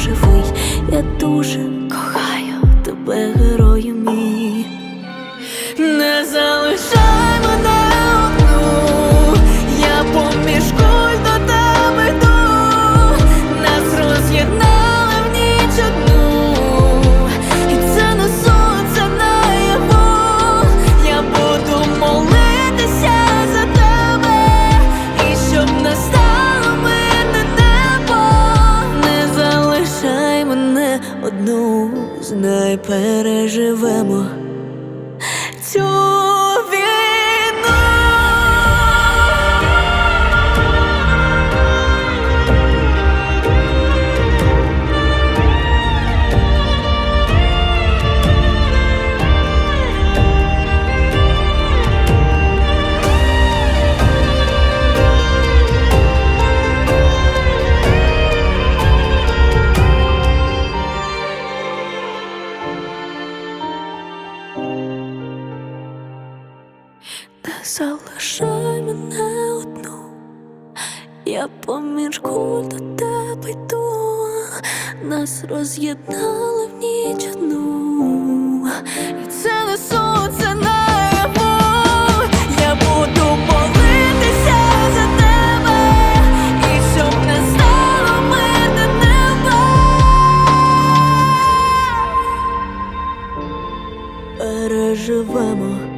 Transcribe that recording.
живий. Я дуже кохаю тебе, герою знай, переживемо. Цю залишай мене одну, я поміж куль до тебе йду, нас роз'єднали в ніч одну, і це не сон, це я буду молитися за тебе, і щоб стало мирне небо. Переживемо